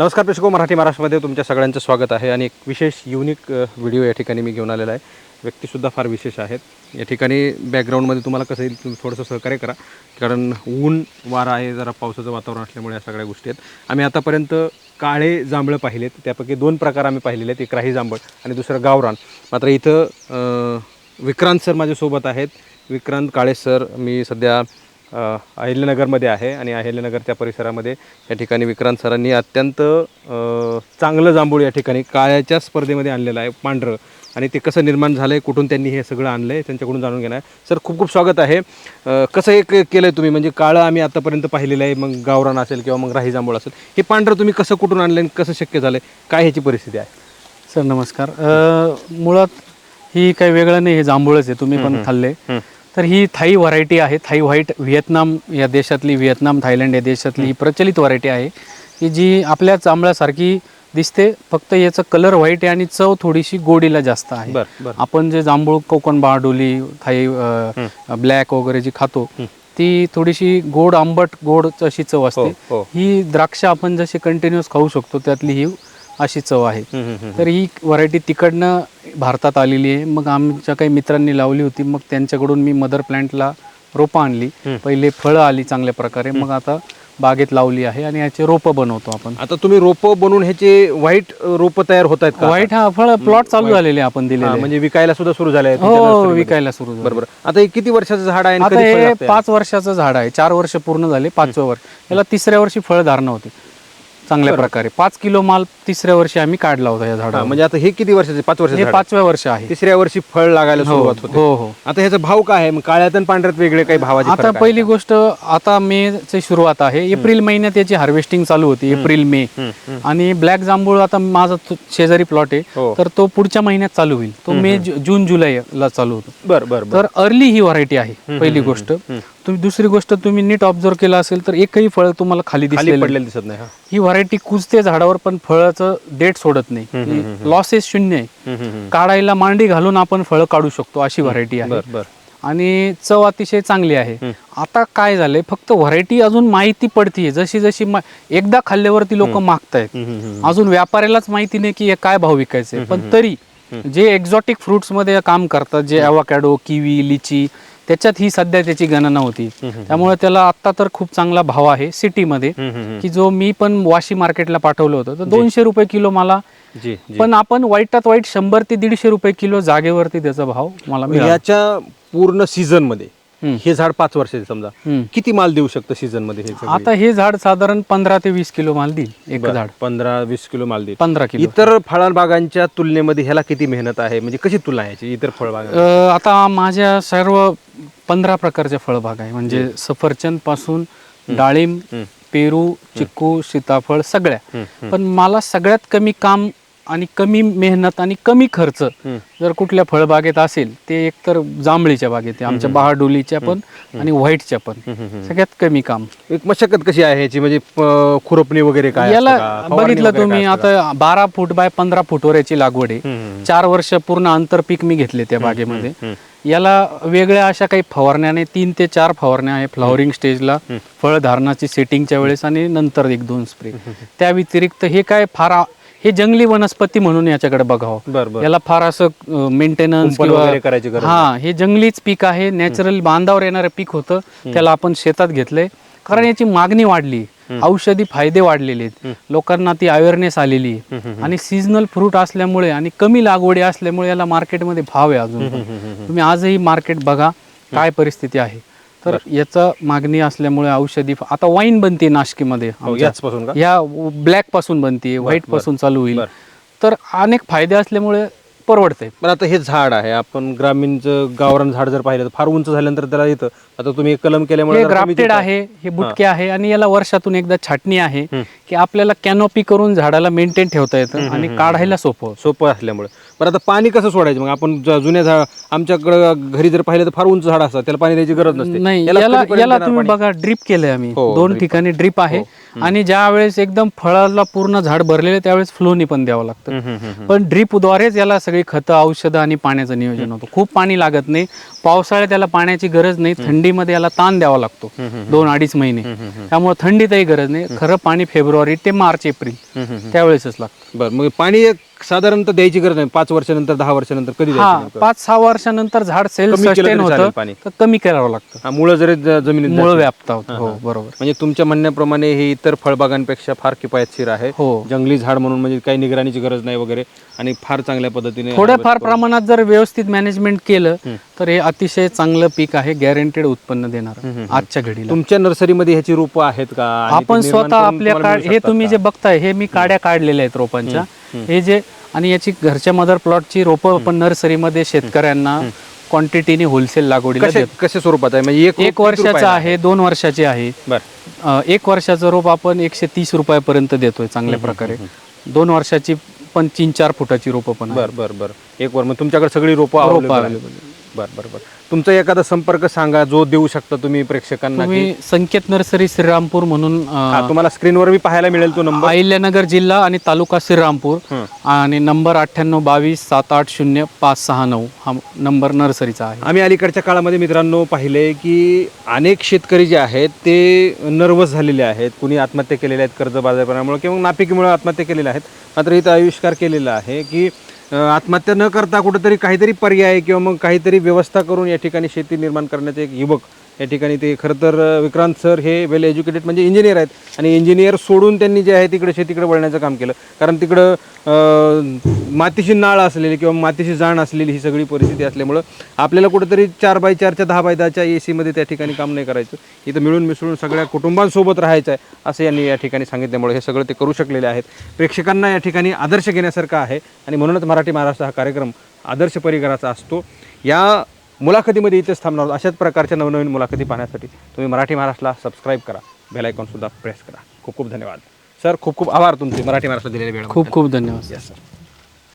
नमस्कार प्रेक्षको हो, मराठी महाराष्ट्रामध्ये तुमच्या सगळ्यांचं स्वागत आहे आणि एक विशेष युनिक व्हिडिओ या ठिकाणी मी घेऊन आलेला आहे. व्यक्तीसुद्धा फार विशेष आहेत. या ठिकाणी बॅकग्राऊंडमध्ये तुम्हाला कसं येईल तुम्ही थोडंसं सहकार्य करा. कारण ऊन वारा आहे जरा पावसाचं वातावरण असल्यामुळे या सगळ्या गोष्टी आहेत. आम्ही आतापर्यंत काळे जांभळं पाहिलेत. त्यापैकी दोन प्रकार आम्ही पाहिलेले आहेत. एक राही जांभळ आणि दुसरं गावरान मात्र इथं विक्रांत सर माझ्यासोबत आहेत. विक्रांत काळे सर मी सध्या अहिल्यानगरमध्ये आहे आणि अहिल्यानगरच्या परिसरामध्ये या ठिकाणी विक्रांत सरांनी अत्यंत चांगलं जांभूळ या ठिकाणी काळ्याच्या स्पर्धेमध्ये आणलेलं आहे पांढरं. आणि ते कसं निर्माण झालं आहे कुठून त्यांनी हे सगळं आणलं आहे त्यांच्याकडून जाणून घेणार. आहे सर खूप खूप स्वागत आहे. कसं एक केलं आहे तुम्ही? म्हणजे काळं आम्ही आतापर्यंत पाहिलेलं आहे मग गावरान असेल किंवा मग राही जांभूळ असेल. हे पांढरं तुम्ही कसं कुठून आणलं आणि कसं शक्य झालं काय ह्याची परिस्थिती आहे? सर नमस्कार. मुळात ही काही वेगळं नाही हे जांभूळच आहे. तुम्ही पण खाल्ले तर ही थाई व्हरायटी आहे. थाई व्हाईट व्हिएतनाम या देशातली व्हिएतनाम थायलंड या देशातली ही प्रचलित व्हरायटी आहे. की जी आपल्या जांभळासारखी दिसते फक्त याचं कलर व्हाईट आहे आणि चव थोडीशी गोडीला जास्त आहे. आपण जे जांभूळ कोकण बहाडोली थाई ब्लॅक वगैरे जी खातो ती थोडीशी गोड आंबट गोड अशी चव असते. हो. ही. द्राक्ष आपण जशी कंटिन्युअस खाऊ शकतो त्यातली ही अशी चव आहे. तर ही व्हरायटी तिकडनं भारतात आलेली आहे. मग आमच्या काही मित्रांनी लावली होती मग त्यांच्याकडून मी मदर प्लांटला रोपं आणली. पहिले फळं आली चांगल्या प्रकारे. मग आता बागेत लावली आहे आणि याचे रोपं बनवतो आपण. आता तुम्ही रोपं बनवून ह्याचे व्हाईट रोपं तयार होत आहेत का? व्हाईट हा फळ प्लॉट चालू झालेले आपण हा, दिलेले. म्हणजे विकायला सुद्धा सुरू झाले हो मध्ये. विकायला सुरू झालं. बरोबर. आता हे किती वर्षाचं झाड आहे हे? पाच वर्षाचं झाड आहे. चार वर्ष पूर्ण झाले पाचव्या वर्ष. याला तिसऱ्या वर्षी फळ धारणा होते. चांगल्या प्रकारे. पाच किलो माल तिसऱ्या वर्षी आम्ही काढला होता या हा, झाडावर म्हणजे आता हे किती वर्षाचे? पाच वर्ष हे पाचव्या वर्ष आहे. तिसऱ्या वर्षी फळ लागायला सुरुवात होते. हो हो. आता ह्याचा भाव काय आहे? मग काळ्यात आणि पांढऱ्यात वेगळे काही भावाचे आता पहिली गोष्ट आता मे ची सुरुवात आहे. एप्रिल महिन्यात याची हार्वेस्टिंग चालू होती एप्रिल मे. आणि ब्लॅक जांभूळ आता माझा तो शेजारी प्लॉट हो. आहे तर तो पुढच्या महिन्यात चालू होईल. तो मे जून जुलैला चालू होतो. बर बर बर. तर अर्ली ही व्हरायटी आहे पहिली गोष्ट. तुम्ही दुसरी गोष्ट तुम्ही नीट ऑब्झर्व केला असेल तर एकही फळ तुम्हाला खाली. पडलेलं दिसत नाही हा. ही व्हरायटी कुजते झाडावर पण फळाचं डेट सोडत नाही. लॉसेस शून्य आहे. काढायला मांडी घालून आपण फळं काढू शकतो अशी व्हरायटी आहे. बर बर. आणि चव अतिशय चांगली आहे. आता काय झालंय फक्त व्हरायटी अजून माहिती पडतीये. जशी जशी मा- एकदा खाल्ल्यावरती लोक मागतायत. अजून व्यापाऱ्यालाच माहिती नाही की हे काय भाव विकायचे पण तरी जे एक्झॉटिक फ्रुट्समध्ये काम करतात जे अवाकॅडो किवी लिची त्याच्यात ही सध्या त्याची गणना होती. त्यामुळे त्याला आता तर खूप चांगला भाव आहे सिटीमध्ये. की जो मी पण वाशी मार्केटला पाठवलं होतं तर दोनशे रुपये किलो मला पण आपण वाईटात वाईट शंभर ते दीडशे रुपये किलो जागेवरती त्याचा भाव मला याच्या पूर्ण सीझनमध्ये. हे झाड पाच वर्षाचे समजा. किती माल देऊ शकतं सीझनमध्ये हे सगळी? आता हे झाड साधारण पंधरा ते वीस किलो माल देईल एक बर, झाड. पंधरा वीस किलो माल देईल. पंधरा किलो. इतर फळबागांच्या तुलनेमध्ये ह्याला किती मेहनत आहे? म्हणजे कशी तुलना आहे याची इतर फळबागा अ, आता माझ्या सर्व पंधरा प्रकारच्या फळबाग आहे. म्हणजे सफरचंदपासून डाळिंब पेरू चिक्कू सीताफळ सगळ्या. पण मला सगळ्यात कमी काम आणि कमी मेहनत आणि कमी खर्च जर कुठल्या फळबागेत असेल ते एकतर जांभळीच्या बागेत आमच्या बहाडोलीच्या पण आणि व्हाईटच्या पण. सगळ्यात कमी काम. एक मशक्कत कशी आहे याची म्हणजे खुरपणी वगैरे काय याला बघितलं तुम्ही आता बारा फूट बाय पंधरा फूटवर याची लागवड आहे. चार वर्ष पूर्ण आंतरपीक मी घेतले त्या बागेमध्ये. याला वेगळ्या अशा काही फवारण्याने तीन ते चार फवारण्या आहे फ्लॉवरिंग स्टेजला फळ धारणाची सेटिंगच्या वेळेस आणि नंतर एक दोन स्प्रे. त्या व्यतिरिक्त हे काय फार हे जंगली वनस्पती म्हणून याच्याकडे बघावं. याला फार असं मेंटेनन्स करायची गरज हा हे जंगलीच पीक आहे. नॅचरल बांधावर येणारं पीक होतं. त्याला आपण शेतात घेतलंय. कारण याची मागणी वाढली. औषधी फायदे वाढलेले आहेत. लोकांना ती अवेअरनेस आलेली आणि सीजनल फ्रूट असल्यामुळे आणि कमी लागवडी असल्यामुळे याला मार्केटमध्ये भाव आहे अजून. तुम्ही आजही मार्केट बघा. काय परिस्थिती आहे. तर याचा मागणी असल्यामुळे औषधी आता वाईन बनते नाशिकीमध्ये या ब्लॅकपासून बनते व्हाईटपासून चालू होईल. तर अनेक फायदे असल्यामुळे परवडते पण आता हे झाड आहे आपण ग्रामीणचं गावरान झाड जर पाहिलं तर फार उंच झाल्यानंतर त्याला येतं. आता तुम्ही कलम केल्यामुळे ग्राफ्टेड. आहे हे बुटके आहे आणि याला वर्षातून एकदा छाटणी आहे की आपल्याला कॅनोपी करून झाडाला मेंटेन ठेवता येतं आणि काढायला सोपं. सोपं असल्यामुळे. पण आता पाणी कसं सोडायचं? मग आपण ज- जुन्या झाड आमच्याकडं घरी जर पाहिलं तर फार उंच झाड असतात. त्याला पाणी द्यायची गरज नसते. नाही याला याला कधीपर्यंत याला देणार तुम्ही पाणी? बघा ड्रिप केलंय आम्ही. हो, दोन drip. ठिकाणी ड्रिप आहे. आणि ज्या वेळेस एकदम फळाला पूर्ण झाड भरलेले त्यावेळेस फ्लोनी पण द्यावं लागतं. हम्म, हम्म, हम्म. पण ड्रीपद्वारेच याला सगळी खतं औषधं आणि पाण्याचं नियोजन होतं. खूप पाणी लागत नाही. पावसाळ्यात त्याला पाण्याची गरज नाही. थंडी थंडीमध्ये याला ताण द्यावा लागतो. दोन अडीच महिने. त्यामुळे थंडीतही गरज नाही. खरं पाणी फेब्रुवारी ते मार्च एप्रिल. त्यावेळेसच लागतं. बरं मग पाणी साधारणतः द्यायची गरज नाही. पाच वर्षानंतर दहा वर्षानंतर कधी द्यायचं हा नेमकं? पाच सहा वर्षानंतर झाड सेल्फ कमी केलं तरी सस्टेन चालेल होतं पाणी. तर कमी करावं लागतं. हा, मुळं जरी ज- जमिनीत मुळ. व्याप्त होतं. हो बरोबर. म्हणजे तुमच्या म्हणण्याप्रमाणे हे इतर फळबागांपेक्षा फार किफायतशीर आहे. हो. जंगली झाड म्हणून म्हणजे काही निगराणीची गरज नाही वगैरे आणि फार चांगल्या पद्धतीने थोड्याफार प्रमाणात जर व्यवस्थित मॅनेजमेंट केलं तर हे अतिशय चांगलं पीक आहे गॅरंटेड उत्पन्न देणार आजच्या घडीला. तुमच्या नर्सरीमध्ये ह्याची रोपं आहेत का? आणि ते आपण निर्माण स्वतः करून आपल्या तुम्हाला काढ मिळू हे शकतात तुम्ही का? जे बघताय हे मी काड्या काढलेल्या आहेत रोपांच्या. हे जे आणि याची घरच्या मदर प्लॉटची रोपं आपण नर्सरीमध्ये शेतकऱ्यांना क्वांटिटीने होलसेल लागवडीला देतो कसे स्वरूपात आहे? म्हणजे एक एक वर्षाचं आहे दोन वर्षाचे आहे. बर. अ, एक वर्षाचं रोप आपण एकशे तीस रुपयापर्यंत देतोय चांगल्या प्रकारे. दोन वर्षाची पण तीन चार फुटाची रोपं पण आहे. बर बर बर. एक वर मग तुमच्याकडे सगळी रोपं रोपं available बर बर बर. तुमचा एखादा संपर्क सांगा जो देऊ शकता तुम्ही प्रेक्षकांना की- तुम्ही संकेत नर्सरी श्रीरामपूर म्हणून अ, हा, तुम्हाला स्क्रीनवर बी पाहायला मिळेल तो नंबर. अहिल्यानगर जिल्हा आणि तालुका श्रीरामपूर हं. आणि नंबर अठ्ठ्याण्णव बावीस सात आठ शून्य पाच सहा नऊ हा नंबर नर्सरीचा आहे. आम्ही अलीकडच्या काळामध्ये मित्रांनो पाहिले की अनेक शेतकरी जे आहेत ते नर्वस झालेले आहेत. कुणी आत्महत्या केलेल्या आहेत कर्ज बाजारपणामुळे किंवा नापिकीमुळे आत्महत्या केलेल्या आहेत. मात्र इथं आविष्कार केलेला आहे की आत्महत्या न करता कुठेतरी काहीतरी पर्याय किंवा मग काहीतरी व्यवस्था करून या ठिकाणी शेती निर्माण करण्याचे एक युवक या ठिकाणी ते खरं तर विक्रांत सर हे वेल एज्युकेटेड म्हणजे इंजिनियर आहेत. आणि इंजिनियर सोडून त्यांनी जे आहे तिकडे शेतीकडे वळण्याचं काम केलं. कारण तिकडं मातीशी मातीची नाळ असलेली किंवा मातीची जाण असलेली ही सगळी परिस्थिती असल्यामुळं आपल्याला कुठेतरी चार बाय चारच्या दहा बाय दहाच्या ए सीमध्ये त्या ठिकाणी काम नाही करायचं. इथं मिळून मिसळून सगळ्या कुटुंबांसोबत राहायचं आहे असं यांनी या ठिकाणी सांगितल्यामुळे हे सगळं ते करू शकलेले आहेत. प्रेक्षकांना या ठिकाणी आदर्श घेण्यासारखं आहे. आणि म्हणूनच मराठी महाराष्ट्र हा कार्यक्रम आदर्श परिकराचा असतो. या मुलाखतीमध्ये इथेच थांबणार आहोत. अशाच प्रकारच्या नवनवीन मुलाखती पाहण्यासाठी तुम्ही मराठी महाराष्ट्राला सबस्क्राईब करा. बेल आयकॉनसुद्धा प्रेस करा. खूप खूप धन्यवाद. सर खूप खूप आभार तुमचे मराठी महाराष्ट्र दिलेल्या वेळ खूप खूप धन्यवाद. Yes sir